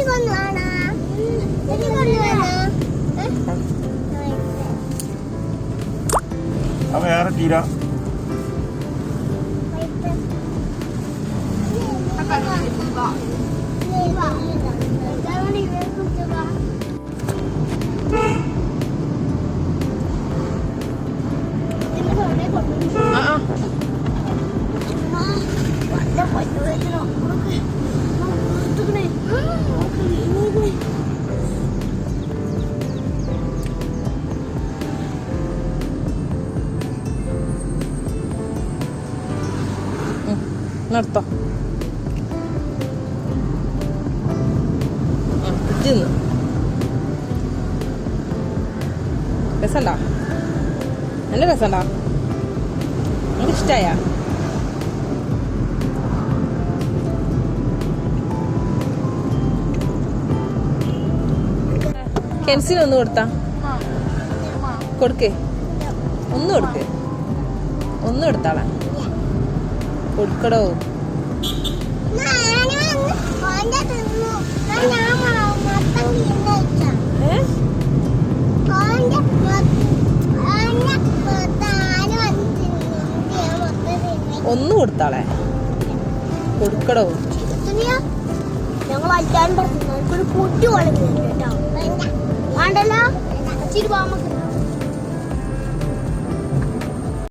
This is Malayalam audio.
찍었노 하나 응 찍었노 하나 अब यार तीरा Uh-uh. Mom, what the fuck do you know? നിർത്തോ രസണ്ടാ നല്ല രസണ്ടാ നമുക്ക് ഇഷ്ടായ കെൻസിന് ഒന്ന് കൊടുത്താ കൊടുക്കേ ഒന്ന് കൊടുക്കേ ഒന്ന് കൊടുത്താളാ കൊടുക്കടോ. ഒന്ന് കൊടുത്താളെ. കൊടുക്കടോ. ഞങ്ങൾ അയക്കാൻ പറഞ്ഞു എനിക്കൊരു കുട്ടി വളരുന്നുണ്ട് കേട്ടോ. വേണ്ടല്ലോ? ഇച്ചിരി പോകാൻ